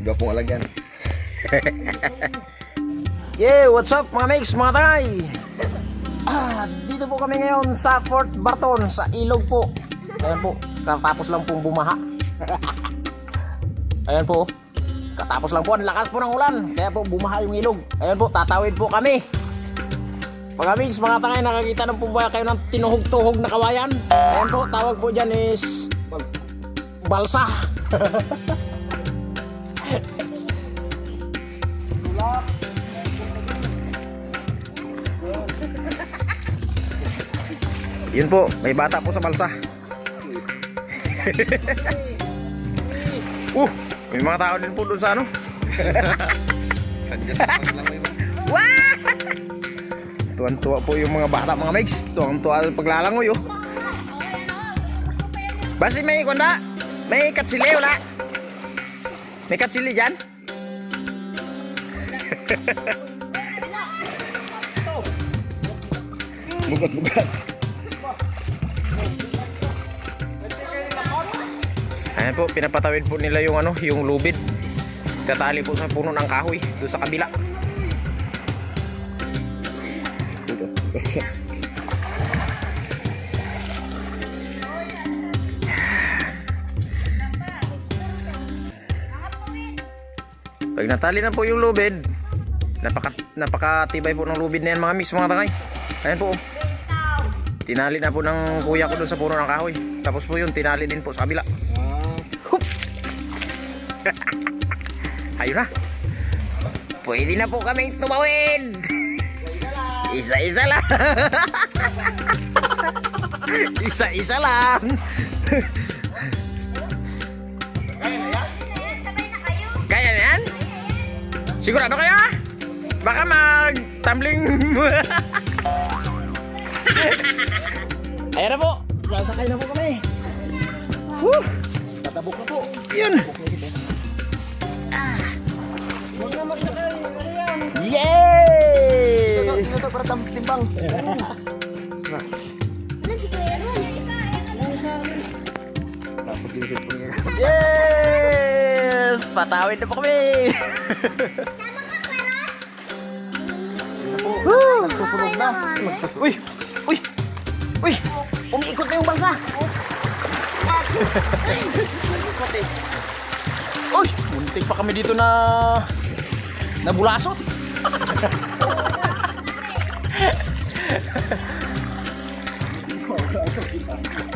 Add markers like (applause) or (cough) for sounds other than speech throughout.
Gapong alagyan. (laughs) Yeah, what's up mga mix, mga tay? Ah, dito po kami ngayon sa Fort Barton, sa ilog po. Ayan po, katapos lang pong bumaha. (laughs) Ayan po, katapos lang po, ang lakas po ng ulan. Kaya po bumaha yung ilog. Ayan po, tatawid po kami. Mga mix, mga tangay, nakakita ng po ba kayo ng tinuhog-tuhog na kawayan? Ayan po, tawag po dyan is balsa. (laughs) Yun po, may bata po sa balsa. uh, may mga tao din po doon sa ano. (laughs) Yun. Tuwan-tuwa po yung mga bata, mga mix. Tuwang-tuwa sa paglalangoy, oh. Basi may kunda, may katsili, wala. May katsili dyan? (laughs) Bugat-bugat. Ayan po, pinapatawid po nila yung ano, yung lubid. Tatali po sa puno ng kahoy, doon sa kabila. (laughs) Pag natali na po yung lubid, napaka, napakatibay po ng lubid na yan mga mix mga tangay. Ayan po. oh. Tinali na po ng kuya ko doon sa puno ng kahoy. Tapos po yun, tinali din po sa kabila. (laughs) Ayun na. Pwede na po kaming tumawid. Isa-isa lang. (laughs) Isa-isa lang. Kaya na yan? Sigurado kayo? Baka mag-tumbling. (laughs) Ayan na po. Sasakay na po kami. Woo! Tatabok na po. Yun. Huwag na magsakay. Ano yan? Yay! Ito to para tam- timbang. Tapos yung cellphone niya. Yes! Patawid na po kami! Woo! Nagsusunog na. Magsus- Uy! Uy! Uy! Umiikot na yung balsa! Uy! Muntik pa kami dito na nabulasot!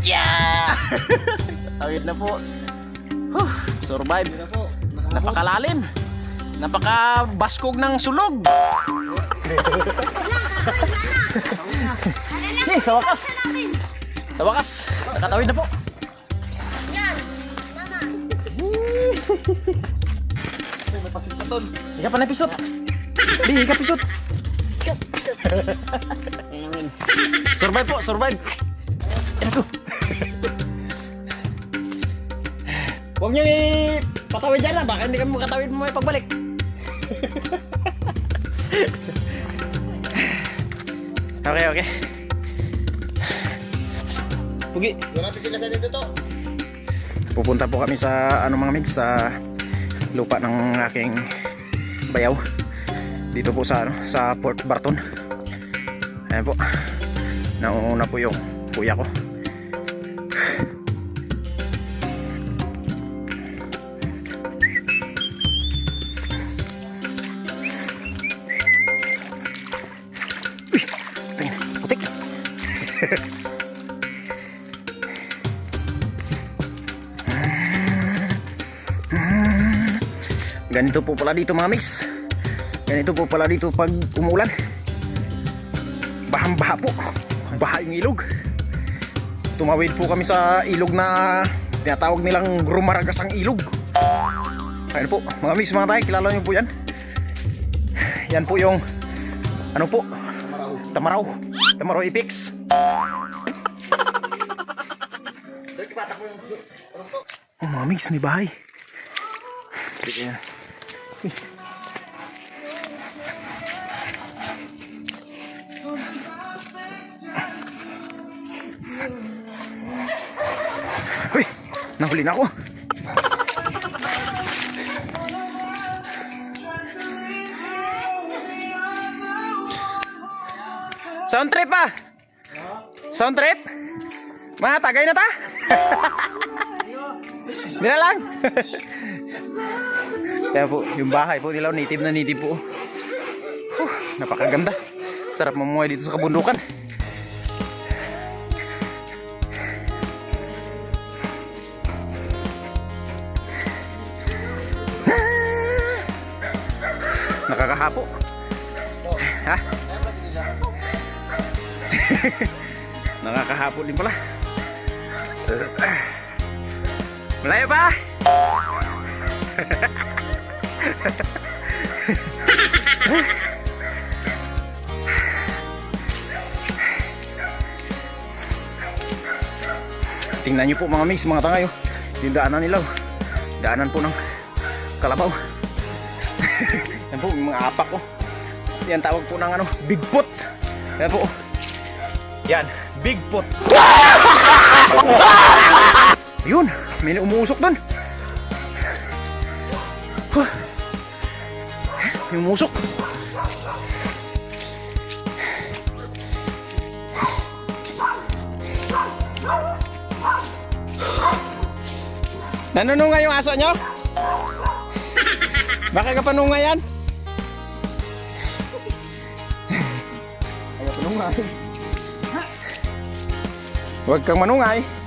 yeah! Tawid na po. Huh, survive. Napakalalim. Napakabaskog ng sulog. Eh, sa wakas. Sa wakas, nakatawid na po. May (laughs) pasitaton. Ika pa na pisot. Di, ika pisot. (laughs) Survive po, survive. Yan ko. Huwag niyo ipatawid dyan lang. Baka hindi kami makatawid mo may pagbalik. (laughs) okay, okay. Pugi. Natin sila sa dito to. Pupunta po kami sa ano mga mix sa lupa ng aking bayaw. Dito po sa ano sa Port Barton. Ayan po. Nauna po yung kuya ko. Uy! Putik. (laughs) Ganito po pala dito mga mix. Ganito po pala dito pag umulan. Bahang-baha po. Baha yung ilog. Tumawid po kami sa ilog na tinatawag nilang rumaragasang ilog. Ayun po, mga mix mga tayo, kilala niyo po yan. Yan po yung ano po? Tamaraw. Tamaraw Ipix. Oh, mga mix, may bahay. Sige yan. Uy, nahuli na ako. Sound trip ah. Sound trip? Mga tagay na ta? (laughs) Mira lang. (laughs) Kaya po, yung bahay po nila, native na native po. Huh, napakaganda. Sarap mamuhay dito sa kabundukan. (laughs) Nakakahapo. Ha? (laughs) Nakakahapo din pala. Malayo pa? Tingnan niyo po mga mix, mga tangayo. Yung daanan nila. oh. Daanan po ng kalabaw. (laughs) Yan po, yung mga apak ko. Yan tawag po ng ano, bigpot. Yan po. Yan, bigpot. (laughs) Yun, may umuusok doon. Huh. May umusok. Nanunungay yung aso nyo? Baka ka panungay yan? Ayaw panungay. Huwag kang manungay.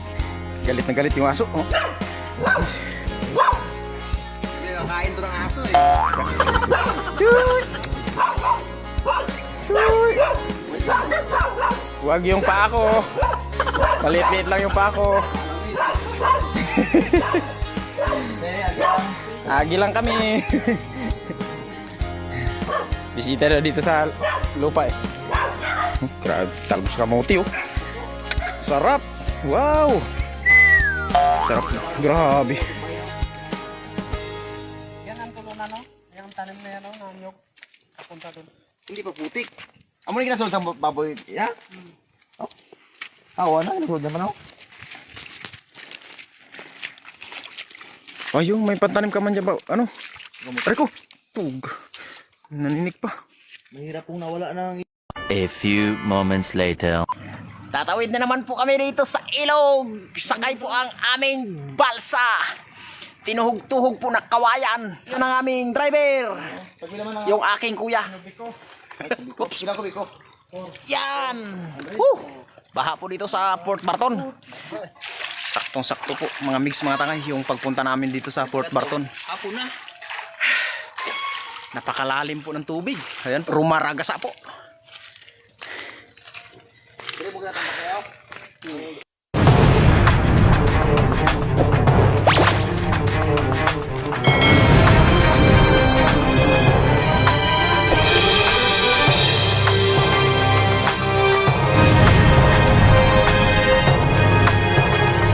Galit na galit yung aso. Oh. Hindi nakain to ng aso eh. Shoot! Huwag yung paa ko. Maliit-liit lang yung paa ko. (laughs) Agi lang kami. Bisita na dito sa lupa eh. Grabe, talbos kamote oh. Sarap. Wow. Grabe. Yan ang tulo na no? Yan ang tanim na yan no? Na nyog. Papunta doon. Hindi pa putik. Amo ni kinasunod sa baboy. Ya? Oh. Awa na, kinasunod naman ako. Ayun, may pantanim ka man dyan ba? Ano? Aray ko. Tug. Naninig pa. Mahirap pong nawala ng A few moments later. Tatawid na naman po kami dito sa ilog. Sakay po ang aming balsa. Tinuhog-tuhog po na kawayan. Yun ang aming driver. Yung aking kuya. Oops. Yan. Woo! Baha po dito sa Port Barton. Saktong-sakto po mga mix mga tangay yung pagpunta namin dito sa Port Barton. Apo na. Napakalalim po ng tubig. Ayan, rumaragasa po.